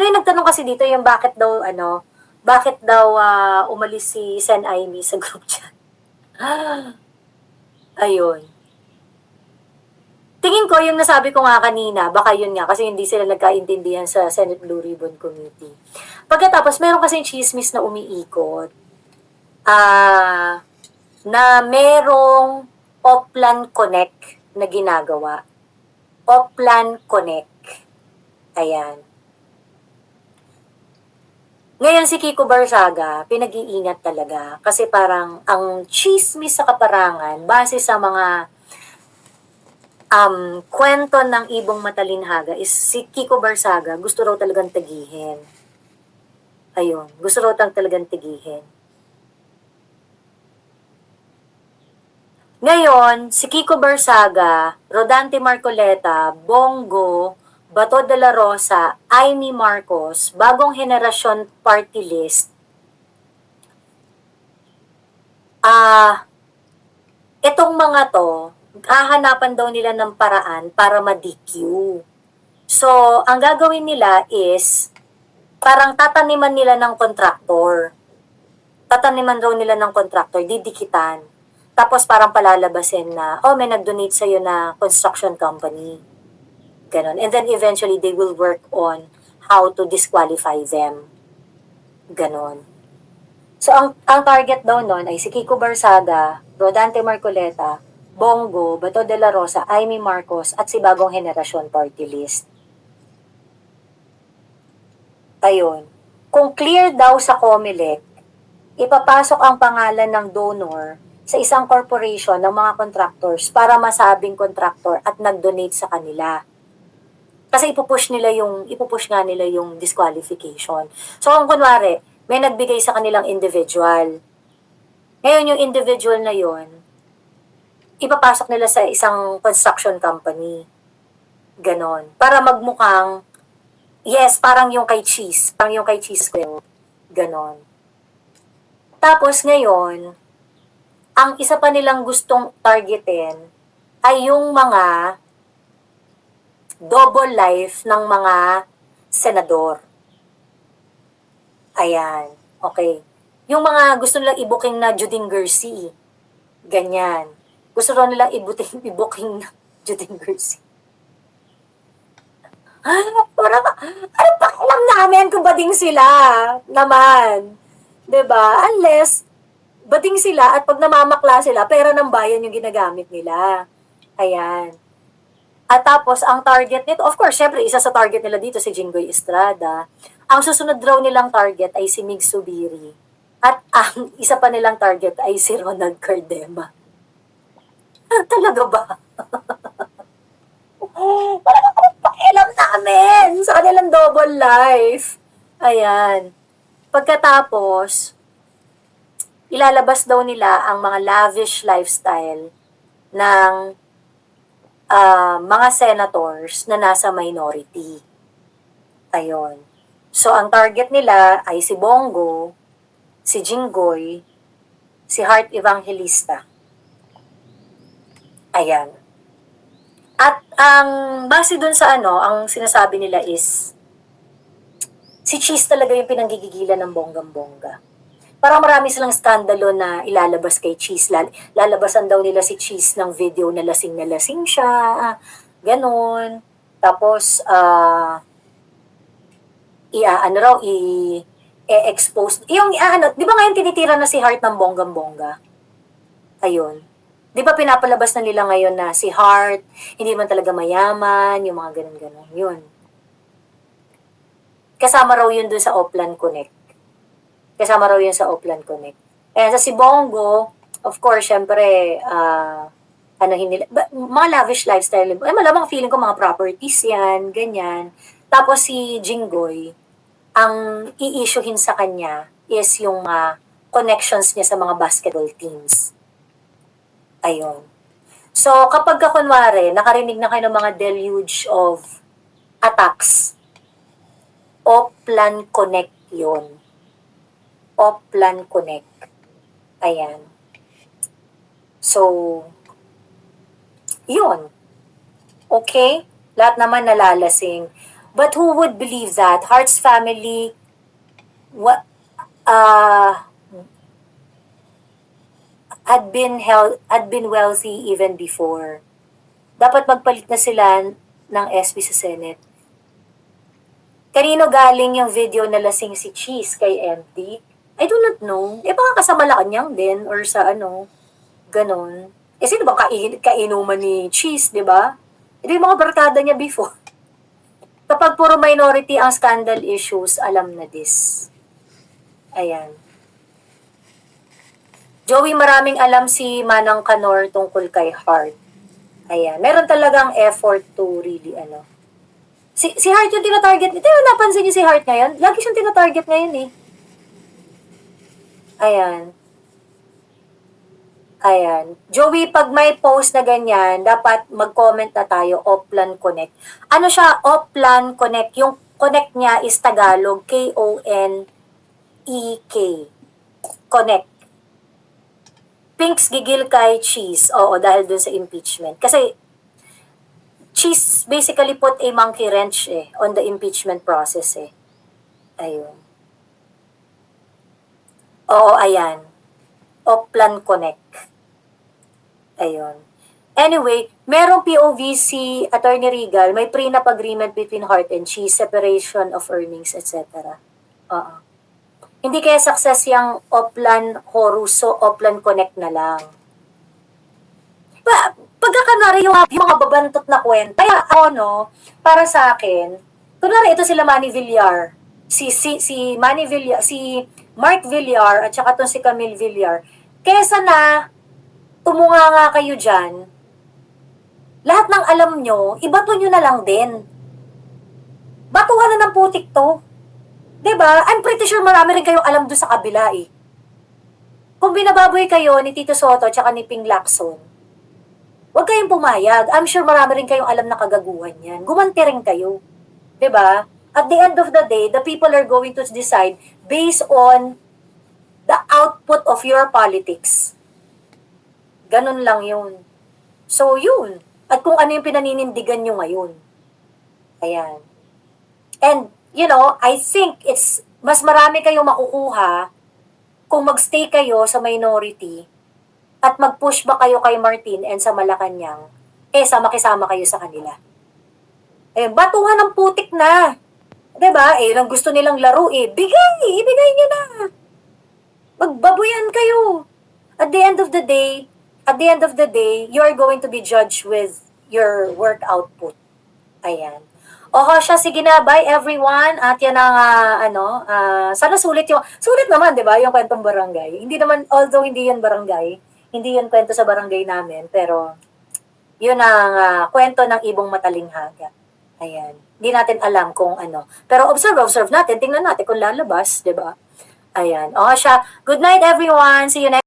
may nagtanong kasi dito yung bakit daw, ano, bakit daw ah, umalis si Sen Aimee sa group chat. Ayun. Tingin ko, yung nasabi ko nga kanina, baka yun nga, kasi hindi sila nagkaintindihan sa Senate Blue Ribbon Committee. Pagkatapos, meron kasing chismis na umiikot, ah, na merong Oplan Connect na ginagawa. Oplan Connect. Ayan. Ngayon si Kiko Barsaga, pinag-iingat talaga kasi parang ang chismis sa kaparangan base sa mga um, kwento ng ibong matalinhaga is si Kiko Barsaga gusto raw talagang tagihin. Ayun, gusto raw talagang tagihin. Ngayon, si Kiko Barsaga, Rodante Marcoleta, Bongo, Bato de la Rosa, Amy Marcos, Bagong Henerasyon Party List, ah, itong mga to, hahanapan daw nila ng paraan para ma-DQ. So, ang gagawin nila is, parang tataniman nila ng kontraktor. Tataniman raw nila ng kontraktor, didikitan. Tapos parang palalabasin na, oh, may nag-donate sa'yo na construction company. Ganon. And then eventually, they will work on how to disqualify them. Ganon. So, ang, ang target daw nun ay si Kiko Barsaga, Rodante Marcoleta, Bongo, Bato de la Rosa, Amy Marcos, at si Bagong Henerasyon Party List. Ayun. Kung clear daw sa COMELEC, ipapasok ang pangalan ng donor sa isang corporation ng mga contractors para masabing contractor at nag-donate sa kanila. Kasi ipupush nila yung, ipupush nga nila yung disqualification. So, kung kunwari, may nagbigay sa kanilang individual. Ngayon, yung individual na yon ipapasok nila sa isang construction company. Ganon. Para magmukhang, yes, parang yung kay Cheese. Parang yung kay Cheese ko. Ganon. Tapos ngayon, ang isa pa nilang gustong targetin ay yung mga double life ng mga senador. Ayan. Okay. Yung mga gusto nilang i-booking na Juding Gersi. Ganyan. Gusto raw nilang i-booking, i-booking na Juding Gersi. Parang, ano pa alam namin kung bading sila naman. ba? Unless, bading sila at pag namamakla sila, pera ng bayan yung ginagamit nila. Ayan. At tapos, ang target nito, of course, syempre, isa sa target nila dito si Jinggoy Estrada. Ang susunod raw nilang target ay si Mig Subiri. At ang isa pa nilang target ay si Ronald Cardema. Talaga ba? Parang ano pakialam namin sa kanilang double life. Ayan. Pagkatapos, ilalabas daw nila ang mga lavish lifestyle ng ah, mga senators na nasa minority. Ayon. So, ang target nila ay si Bongo, si Jinggoy, si Heart Evangelista. Ayan. At ang base dun sa ano, ang sinasabi nila is si Cheese talaga yung pinanggigigilan ng bonggang-bongga. Parang marami silang skandalo na ilalabas kay Cheese. Lal- lalabasan daw nila si Cheese ng video na lasing na lasing siya. Ganon. Tapos, ah, i ano raw, i e-expose. Yung ano, di ba ngayon tinitira na si Heart ng bonggang-bongga? Ayun. Di ba pinapalabas na nila ngayon na si Heart, hindi man talaga mayaman, yung mga ganun-ganun. Yun. Kasama raw yun dun sa Oplan Connect. Kasama raw yun sa Oplan Connect. And sa si Bongo, of course, syempre, ah, ano nila, ba- mga lavish lifestyle. Eh, malamang feeling ko mga properties yan, ganyan. Tapos si Jinggoy, ang i-issuehin sa kanya is yung ah, connections niya sa mga basketball teams. Ayun. So, kapag ka kunwari, nakarinig na kayo ng mga deluge of attacks, Oplan Connect yun. Oplan Connect. Ayan. So, yun. Okay? Lahat naman nalalasing. But who would believe that? Hart's family, what, uh, had been held, had been wealthy even before. Dapat magpalit na sila ng SP sa Senate. Kanino galing yung video na lasing si Cheese kay MT? I do not know. Eh baka kasama Malacanang din or sa ano, ganon. Eh sino ba kain kainuman ni Cheese, di ba? Ito yung mga barkada niya before. Kapag puro minority ang scandal issues, alam na this. Ayan. Joey, maraming alam si Manang Kanor tungkol kay Hart. Ayan. Meron talagang effort to really, ano. Si, si Hart yung tinatarget. Ito yung napansin niyo si Hart ngayon. Lagi siyang tinatarget ngayon eh. Ayan. Ayan. Joey, pag may post na ganyan, dapat mag-comment na tayo, Oplan Connect. Ano siya, Oplan Connect? Yung connect niya is Tagalog, K-O-N-E-K. Connect. Pinks gigil kay Cheese. Oo, dahil dun sa impeachment. Kasi, Cheese basically put a monkey wrench eh, on the impeachment process eh. Ayun. Oo, ayan. Oplan Connect. Ayun. Anyway, merong POV si Attorney Regal, may prenup agreement between Heart and Cheese, separation of earnings, etc. Oo. Hindi kaya success yung Oplan Horuso, Oplan Connect na lang. Pa, pagkakanari yung, yung mga babantot na kwenta, kaya ako no, para sa akin, kunwari ito sila Manny Villar, si, si, si Manny Villar, si Mark Villar at saka tong si Camille Villar, kesa na tumunga nga kayo dyan, lahat ng alam nyo, ibato nyo na lang din. Batuhan na ng putik to. ba? I'm pretty sure marami rin kayong alam doon sa kabila eh. Kung binababoy kayo ni Tito Soto at ni Ping Lacson, huwag kayong pumayag. I'm sure marami rin kayong alam na kagaguhan yan. Gumanti rin kayo. ba? At the end of the day, the people are going to decide based on the output of your politics. Ganun lang yun. So, yun. At kung ano yung pinaninindigan nyo ngayon. Ayan. And, you know, I think it's, mas marami kayong makukuha kung magstay kayo sa minority at mag-push ba kayo kay Martin and sa Malacanang, eh, sama makisama kayo sa kanila. Eh, batuhan ng putik na. 'Di ba? Eh, lang gusto nilang laro eh. Bigay! Ibigay niyo na! Magbabuyan kayo! At the end of the day, at the end of the day, you are going to be judged with your work output. Ayan. Oho siya, sige na, bye everyone. At yan ang, ah, ano, ah, sana sulit yung, sulit naman, di ba, yung kwentong barangay. Hindi naman, although hindi yan barangay, hindi yan kwento sa barangay namin, pero, yun ang ah, kwento ng ibong matalinghaga. Ayan. Hindi natin alam kung ano. Pero observe, observe natin. Tingnan natin kung lalabas, di ba? Ayan. O siya. Good night, everyone. See you next